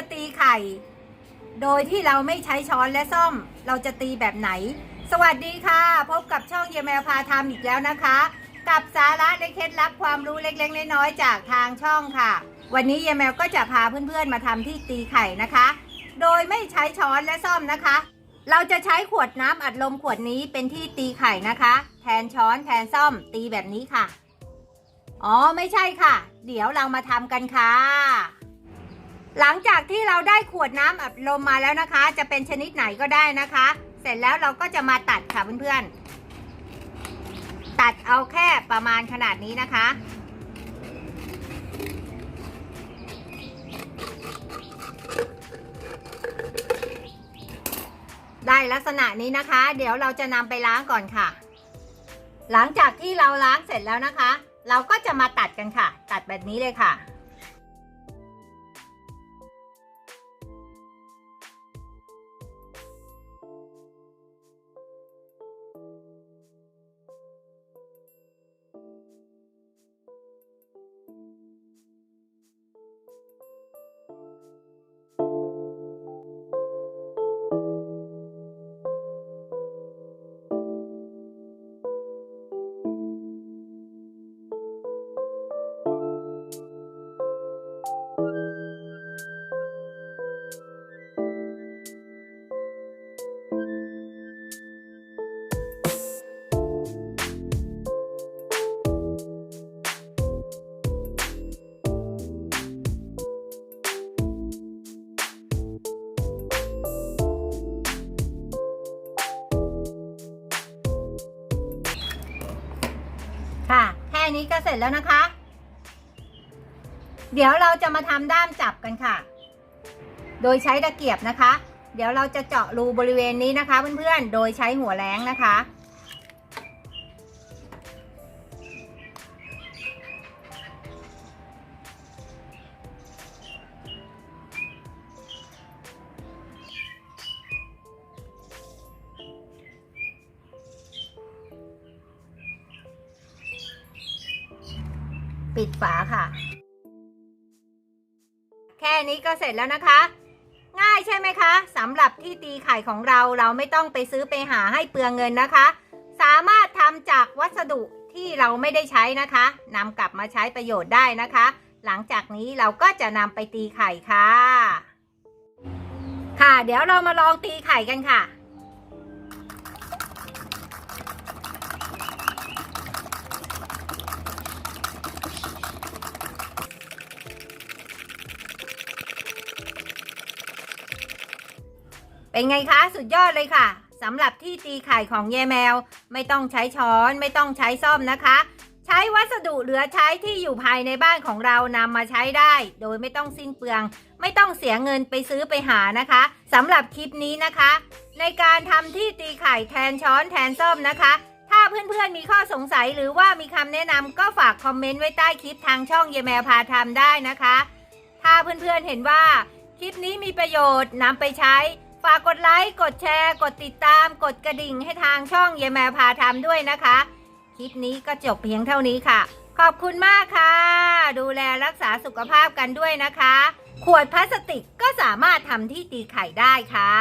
จะตีไข่ โดยที่เราไม่ใช้ช้อนและซ่อม เราจะตีแบบไหน สวัสดีค่ะ พบกับช่องเยแมวพาทำอีกแล้วนะคะ กับสาระและเคล็ดลับความรู้เล็กๆน้อยๆจากทางช่องค่ะ วันนี้เยแมวก็จะพาเพื่อนๆมาทำที่ตีไข่นะคะ โดยไม่ใช้ช้อนและซ่อมนะคะ เราจะใช้ขวดน้ำอัดลมขวดนี้เป็นที่ตีไข่นะคะ แทนช้อนแทนซ่อม ตีแบบนี้ค่ะ อ๋อไม่ใช่ค่ะ เดี๋ยวเรามาทำกันค่ะ หลังจากที่เราได้ขวดน้ำอัดลมมาแล้วนะคะ จะเป็นชนิดไหนก็ได้นะคะ เสร็จแล้วเราก็จะมาตัดค่ะเพื่อนๆ ตัดเอาแค่ประมาณขนาดนี้นะคะ ได้ลักษณะนี้นะคะ เดี๋ยวเราจะนำไปล้างก่อนค่ะ หลังจากที่เราล้างเสร็จแล้วนะคะ เราก็จะมาตัดกันค่ะ ตัดแบบนี้เลยค่ะ ค่ะ แค่นี้ก็เสร็จแล้วนะคะ เดี๋ยวเราจะมาทำด้ามจับกันค่ะ โดยใช้ตะเกียบนะคะ เดี๋ยวเราจะเจาะรูบริเวณนี้นะคะ เพื่อนๆ โดยใช้หัวแรงนะคะ ปิดฝาค่ะ แค่นี้ก็เสร็จแล้วนะคะ ง่ายใช่ไหมคะสำหรับที่ตีไข่ของเราเราไม่ต้องไปซื้อไปหาให้เปลืองเงินนะคะ สามารถทำจากวัสดุที่เราไม่ได้ใช้นะคะนำกลับมาใช้ประโยชน์ได้นะคะ หลังจากนี้เราก็จะนำไปตีไข่ค่ะ ค่ะ เดี๋ยวเรามาลองตีไข่กันค่ะ เป็นไงคะ สุดยอดเลยค่ะสำหรับที่ตีไข่ของเยแมว ไม่ต้องใช้ช้อนไม่ต้องใช้ซ่อมนะคะ ใช้วัสดุเหลือใช้ที่อยู่ภายในบ้านของเรานำมาใช้ได้ โดยไม่ต้องสิ้นเปลือง ไม่ต้องเสียเงินไปซื้อไปหานะคะสำหรับคลิปนี้นะคะ ในการทำที่ตีไข่แทนช้อนแทนซ่อมนะคะ ถ้าเพื่อนๆมีข้อสงสัยหรือว่ามีคำแนะนำก็ฝากคอมเมนต์ไว้ใต้คลิปทางช่องเยแมวพาทำได้นะคะ ถ้าเพื่อนๆเห็นว่าคลิปนี้มีประโยชน์นำไปใช้ ฝากกดไลค์ กดแชร์ กดติดตาม กดกระดิ่งให้ทางช่องเยแมวพาทำด้วยนะคะ คลิปนี้ก็จบเพียงเท่านี้ค่ะ ขอบคุณมากค่ะ ดูแลรักษาสุขภาพกันด้วยนะคะ ขวดพลาสติกก็สามารถทำที่ตีไข่ได้ค่ะ